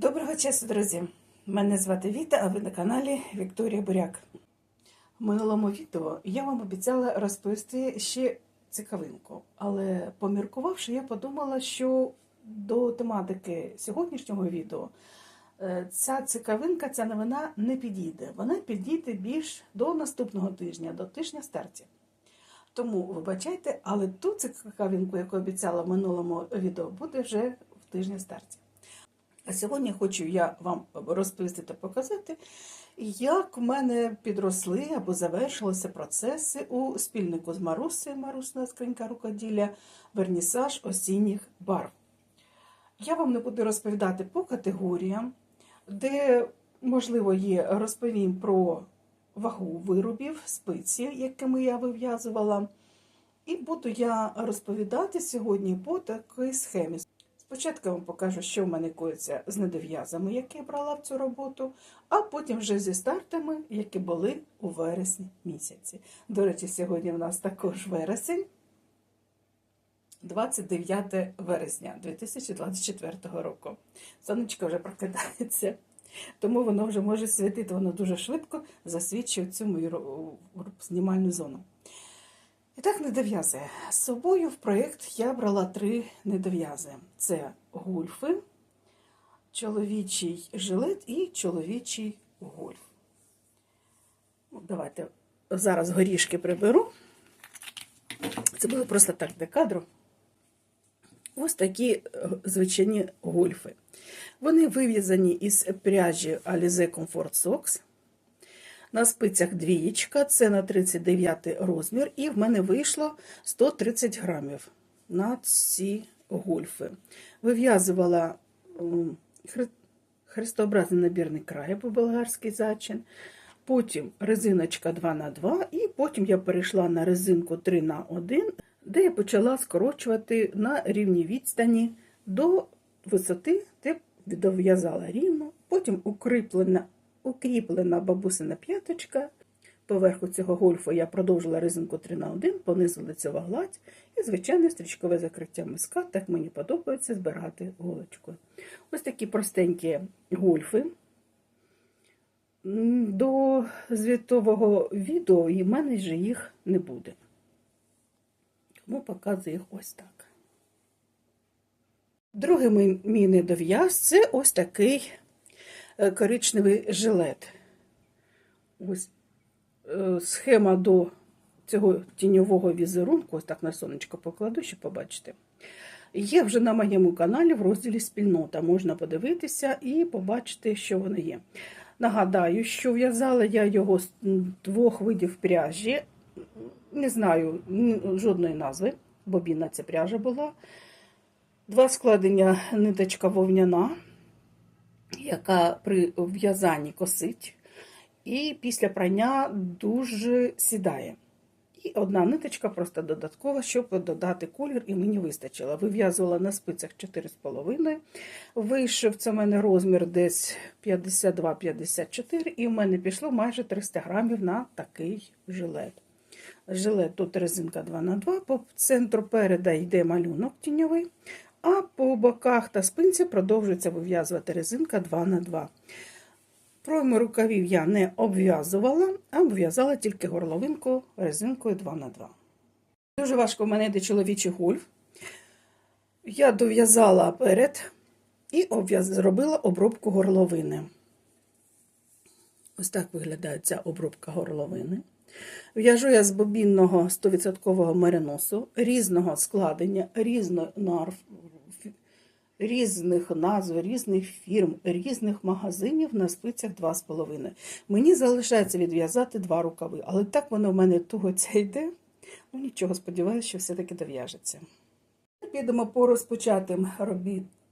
Доброго часу, друзі! Мене звати Віта, а ви на каналі Вікторія Буряк. В минулому відео я вам обіцяла розповісти ще цікавинку, але поміркувавши, я подумала, що до тематики сьогоднішнього відео е, ця цікавинка, ця новина не підійде. Вона підійде більш до наступного тижня, до тижня старті. Тому вибачайте, але ту цікавинку, яку обіцяла в минулому відео, буде вже в тижні старті. А сьогодні хочу я вам розповісти та показати, як в мене підросли або завершилися процеси у спільнику з Марусею, Марусна скринька рукоділля, вернісаж осінніх барв. Я вам не буду розповідати по категоріям, де, можливо, є, розповім про вагу виробів, спиці, якими я вив'язувала. І буду я розповідати сьогодні по такій схемі. Спочатку я вам покажу, що в мене коїться з недов'язами, які я брала в цю роботу, а потім вже зі стартами, які були у вересні місяці. До речі, сьогодні в нас також вересень, 29 вересня 2024 року. Сонечко вже прокидається, тому воно вже може світити, воно дуже швидко засвідчує цю мою знімальну зону. І так недов'язи. З собою в проєкт я брала три недов'язи: це гульфи, чоловічий жилет і чоловічий гольф. Ну, Давайте зараз горішки приберу. Це було просто так для кадру. Ось такі е, звичайні гольфи. Вони вив'язані із пряжі Alize Comfort Socks. На спицях двієчка, це на 39 розмір, і в мене вийшло 130 грамів на ці гольфи. Вив'язувала хрестообразний набірний край або болгарський зачин, потім резиночка 2х2, і потім я перейшла на резинку 3х1, де я почала скорочувати на рівній відстані до висоти, де дов'язала рівно, потім укріплена укріплена бабусина п'яточка. Поверху цього гольфу я продовжила резинку 3 на 1 понизу лицьова гладь і звичайне стрічкове закриття миска. Так мені подобається збирати голочкою. Ось такі простенькі гольфи. До звітового відео і в мене вже їх не буде. Тому показую їх ось так. Другий мій- недов'яз це ось такий коричневий жилет. Ось е, схема до цього тіньового візерунку, ось так на сонечко покладу, щоб побачите. Є вже на моєму каналі в розділі спільнота. Можна подивитися і побачити, що воно є. Нагадаю, що в'язала я його з двох видів пряжі. Не знаю жодної назви, бобінна ця пряжа була. Два складення ниточка вовняна яка при в'язанні косить, і після прання дуже сідає. І одна ниточка просто додаткова, щоб додати колір, і мені вистачило. Вив'язувала на спицях 4,5. Вийшов це в мене розмір десь 52-54, і в мене пішло майже 300 грамів на такий жилет. Жилет тут резинка 2х2, по центру переда йде малюнок тіньовий, а по боках та спинці продовжується вив'язувати резинка 2х2. Пройми рукавів я не обв'язувала, а обв'язала тільки горловинку резинкою 2х2. Дуже важко в мене йде чоловічий гольф. Я дов'язала перед і зробила обробку горловини. Ось так виглядає ця обробка горловини. В'яжу я з бобінного 100% мериносу, різного складення, різно, різних назв, різних фірм, різних магазинів на спицях 2,5. Мені залишається відв'язати два рукави, але так воно в мене туго це йде. Ну нічого, сподіваюся, що все-таки дов'яжеться. Підемо по розпочатим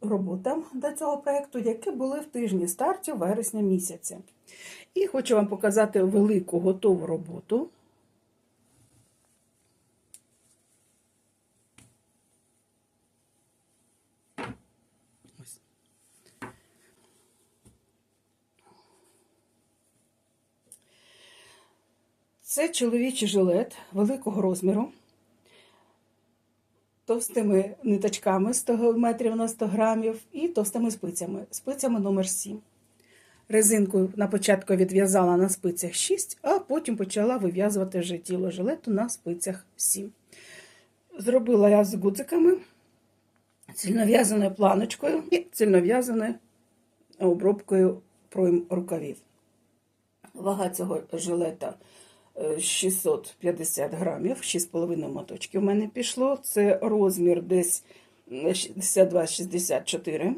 роботам до цього проєкту, які були в тижні старті вересня місяця. І хочу вам показати велику готову роботу. Це чоловічий жилет великого розміру. товстими ниточками 100 метрів на 100 грамів і товстими спицями, спицями номер 7. Резинку на початку відв'язала на спицях 6, а потім почала вив'язувати вже тіло жилету на спицях 7. Зробила я з гудзиками, цільнов'язаною планочкою і цільнов'язаною обробкою пройм рукавів. Вага цього жилета е, 650 грамів, 6,5 моточків у мене пішло. Це розмір десь 62-64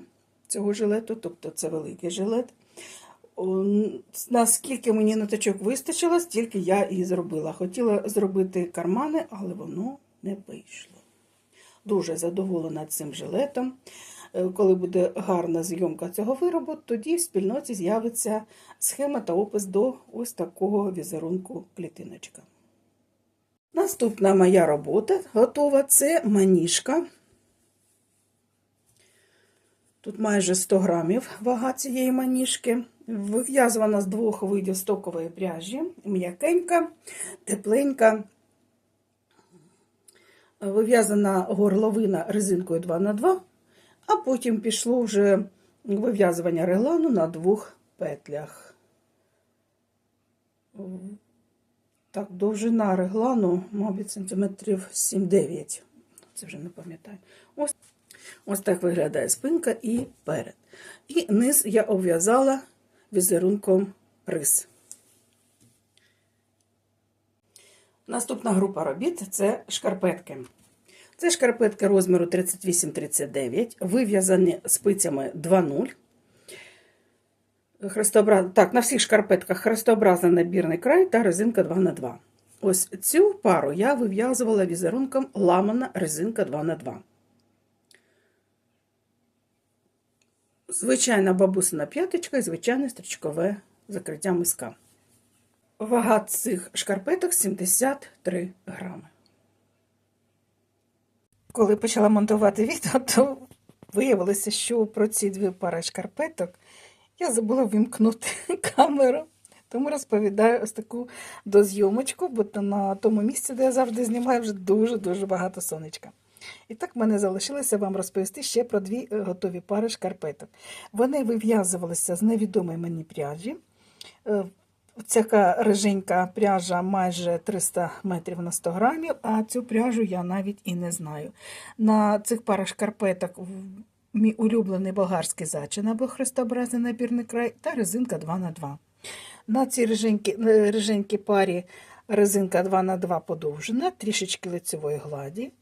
цього жилету, тобто це великий жилет. Наскільки мені ниточок вистачило, стільки я і зробила. Хотіла зробити кармани, але воно не вийшло. Дуже задоволена цим жилетом. Е, Коли буде гарна зйомка цього виробу, тоді в спільноті з'явиться схема та опис до ось такого візерунку клітиночка. Наступна моя робота готова це маніжка. Тут майже 100 грамів вага цієї маніжки. Вив'язувана з двох видів стокової пряжі. М'якенька, тепленька. Вив'язана горловина резинкою 2х2, а потім пішло вже вив'язування реглану на двох петлях. Так, довжина реглану, мабуть, сантиметрів 7-9. Це вже не пам'ятаю. Ось, ось так виглядає спинка і перед. І низ я обв'язала візерунком рис. Наступна група робіт це шкарпетки. Це шкарпетки розміру 38-39, вив'язані спицями 2,0. Хрестообраз... Так, на всіх шкарпетках хрестообразний набірний край та резинка 2х2. Ось цю пару я вив'язувала візерунком ламана резинка 2х2. Звичайна бабусина п'яточка і звичайне стрічкове закриття миска. Вага цих шкарпеток 73 грами. Коли почала монтувати відео, то виявилося, що про ці дві пари шкарпеток я забула вимкнути камеру. Тому розповідаю ось таку дозйомочку, бо на тому місці, де я завжди знімаю, вже дуже-дуже багато сонечка. І так в мене залишилося вам розповісти ще про дві е, готові пари шкарпеток. Вони вив'язувалися з невідомої мені пряжі. Е, Ця риженька пряжа майже 300 метрів на 100 грамів, а цю пряжу я навіть і не знаю. На цих парах шкарпеток мій улюблений болгарський зачин або хрестообразний набірний край та резинка 2х2. На цій риженькі, риженькій парі резинка 2х2 подовжена, трішечки лицевої гладі,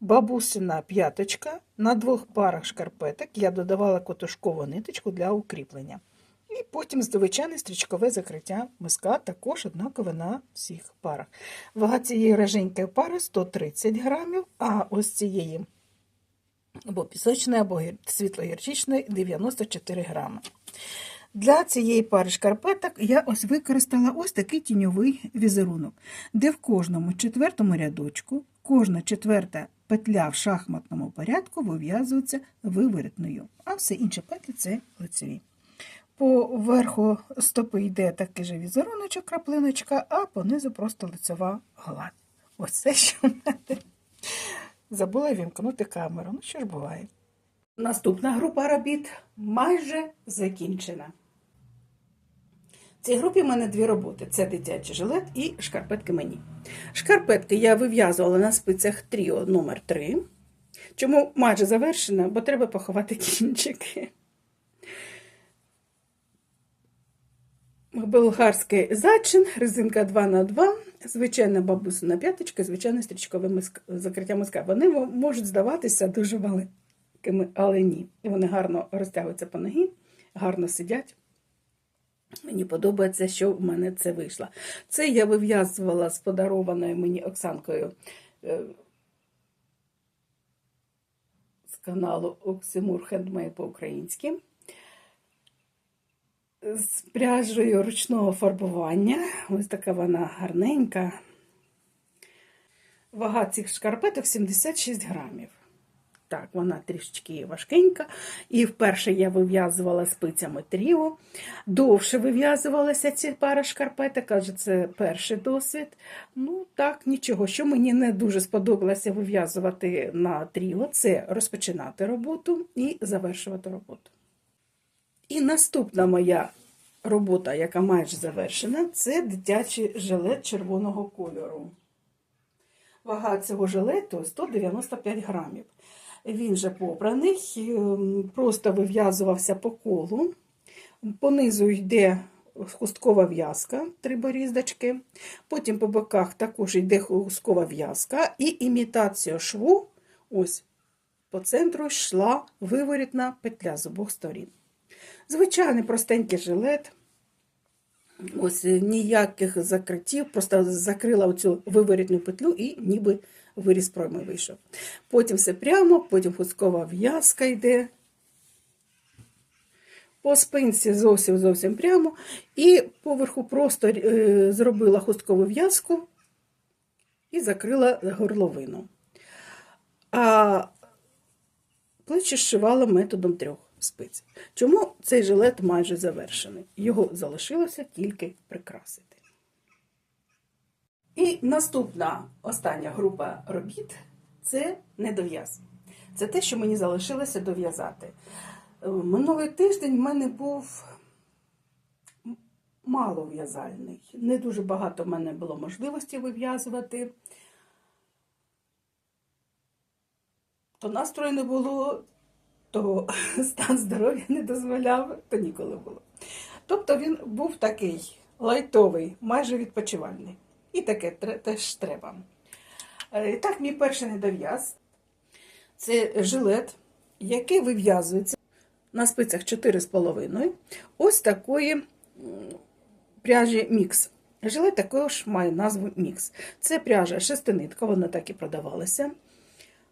бабусина п'яточка. На двох парах шкарпеток я додавала котушкову ниточку для укріплення. І потім звичайне стрічкове закриття миска також однакове на всіх парах. Вага цієї реженької пари 130 грамів, а ось цієї або пісочної, або світлогірчичної 94 грами. Для цієї пари шкарпеток я ось використала ось такий тіньовий візерунок, де в кожному четвертому рядочку кожна четверта петля в шахматному порядку вив'язується виворітною, а все інші петлі це лицеві. По верху стопи йде такий же візеруночок, краплиночка, а понизу просто лицева гладь. Ось це, що в мене. Забула вімкнути камеру. Ну, що ж буває. Наступна група робіт майже закінчена. Цій групі в мене дві роботи: це дитячий жилет і шкарпетки мені. Шкарпетки я вив'язувала на спицях Тріо номер 3 Чому майже завершена? Бо треба поховати кінчики. Болгарський зачин, резинка 2х2, звичайна бабусина п'яточка, звичайне стрічкове миска, закриття миска. Вони можуть здаватися дуже великими, але ні. І вони гарно розтягуються по ногі, гарно сидять. Мені подобається, що в мене це вийшло. Це я вив'язувала з подарованою мені Оксанкою е, з каналу Оксимур Хендмей по-українськи з пряжею ручного фарбування. Ось така вона гарненька. Вага цих шкарпеток 76 грамів. Так, вона трішечки важкенька. І вперше я вив'язувала спицями тріо. Довше вив'язувалася ці пара шкарпеток, каже, це перший досвід. Ну так, нічого. Що мені не дуже сподобалося вив'язувати на тріо, це розпочинати роботу і завершувати роботу. І наступна моя робота, яка майже завершена, це дитячий жилет червоного кольору. Вага цього жилету 195 грамів. Він же попраний, ем, просто вив'язувався по колу. Понизу йде хусткова в'язка, три боріздочки. Потім по боках також йде хусткова в'язка і імітація шву. Ось по центру йшла виворітна петля з обох сторін. Звичайний простенький жилет. Ось ніяких закриттів, просто закрила оцю виворітну петлю і ніби виріз пройми вийшов. Потім все прямо, потім хусткова в'язка йде. По спинці зовсім зовсім прямо. І поверху просто е, зробила хусткову в'язку і закрила горловину. А плечі зшивала методом трьох спиць. Чому цей жилет майже завершений? Його залишилося тільки прикрасити. І наступна остання група робіт це недов'яз. Це те, що мені залишилося дов'язати. Е, Минулий тиждень в мене був малов'язальний. Не дуже багато в мене було можливості вив'язувати. То настрою не було, то стан здоров'я не дозволяв, то ніколи було. Тобто він був такий лайтовий, майже відпочивальний. І таке теж треба. Е, І так, мій перший недов'яз це жилет, який вив'язується на спицях 4,5 ось такої пряжі мікс. Жилет також має назву мікс. Це пряжа шестинитка, вона так і продавалася.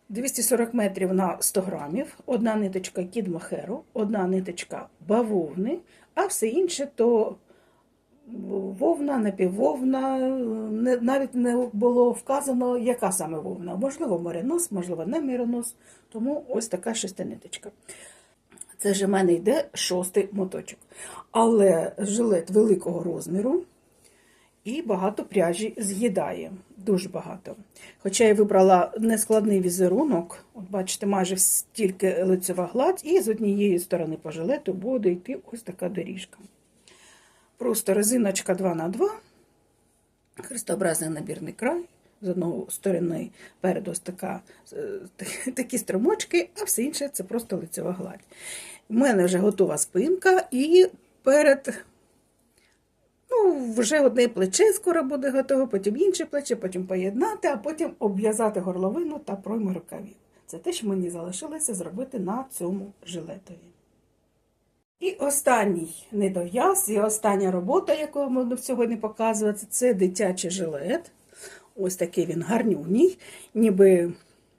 240 метрів на 100 грамів, одна ниточка кідмахеру, одна ниточка бавовни, а все інше то вовна, напіввовна, не- навіть не було вказано, яка саме вовна. Можливо, морянос, можливо, не морянос, тому ось така шестиниточка. Це ж в мене йде шостий моточок. Але жилет великого розміру і багато пряжі з'їдає. Дуже багато. Хоча я вибрала нескладний візерунок, от бачите, майже стільки лицева гладь, і з однієї сторони по жилету буде йти ось така доріжка. Просто резиночка 2х2, хрестообразний набірний край. З одної сторони перед ось така, е, такі струмочки, а все інше це просто лицева гладь. У мене вже готова спинка, і перед Ну, вже одне плече скоро буде готове, потім інше плече, потім поєднати, а потім обв'язати горловину та пройми рукавів. Це те, що мені залишилося зробити на цьому жилетові. І останній недов'яз, і остання робота, яку я буду сьогодні показувати, це дитячий жилет. Ось такий він гарнюній, ніби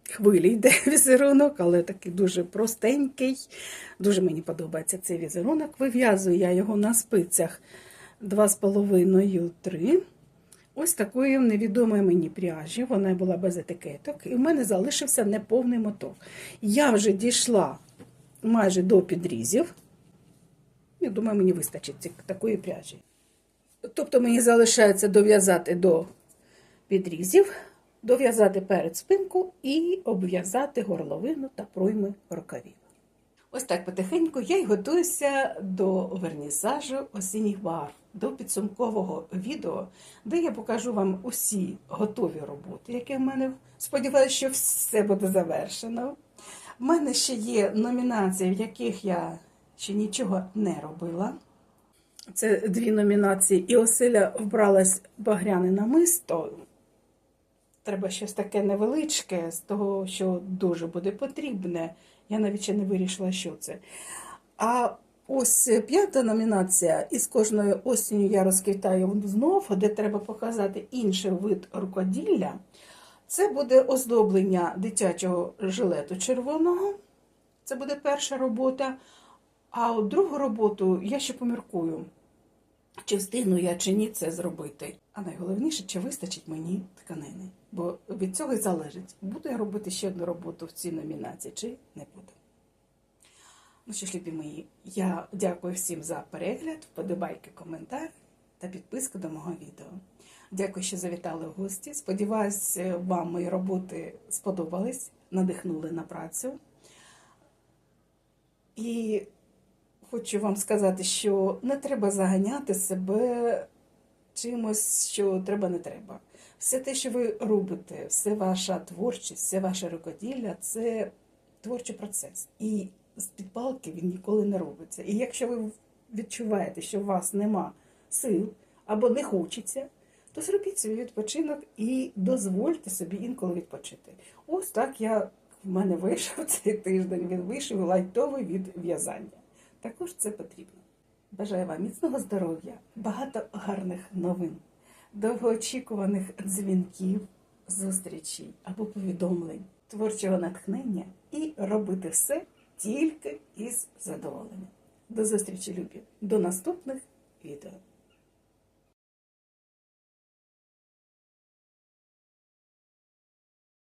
хвилі йде візерунок, але такий дуже простенький. Дуже мені подобається цей візерунок. Вив'язую я його на спицях 2,5-3. Ось такої невідомої мені пряжі. Вона була без етикеток, і в мене залишився неповний моток. Я вже дійшла майже до підрізів. Я думаю, мені вистачить такої пряжі. Тобто мені залишається дов'язати до підрізів, дов'язати перед спинку і обв'язати горловину та пройми рукавів. Ось так потихеньку я й готуюся до вернісажу осінніх барв, до підсумкового відео, де я покажу вам усі готові роботи, які в мене сподіваюся, що все буде завершено. У мене ще є номінації, в яких я ще нічого не робила. Це дві номінації. І оселя вбралась багряне намисто. Треба щось таке невеличке, з того, що дуже буде потрібне. Я навіть ще не вирішила, що це. А ось п'ята номінація, і з кожною осінню я розквітаю знов, де треба показати інший вид рукоділля. Це буде оздоблення дитячого жилету червоного. Це буде перша робота. А от другу роботу я ще поміркую. чи встигну я чи ні це зробити. А найголовніше, чи вистачить мені тканини. Бо від цього і залежить, буду я робити ще одну роботу в цій номінації, чи не буду. Ну що ж, любі мої, я дякую всім за перегляд, вподобайки, коментар та підписку до мого відео. Дякую, що завітали в гості. Сподіваюсь, вам мої роботи сподобались, надихнули на працю. І хочу вам сказати, що не треба заганяти себе чимось, що треба, не треба. Все те, що ви робите, все ваша творчість, все ваше рукоділля це творчий процес. І з підпалки він ніколи не робиться. І якщо ви відчуваєте, що у вас нема сил або не хочеться, то зробіть свій відпочинок і дозвольте собі інколи відпочити. Ось так я в мене вийшов цей тиждень. Він вийшов лайтовий від в'язання. Також це потрібно. Бажаю вам міцного здоров'я, багато гарних новин, довгоочікуваних дзвінків, зустрічей або повідомлень, творчого натхнення і робити все тільки із задоволенням. До зустрічі, любі! До наступних відео.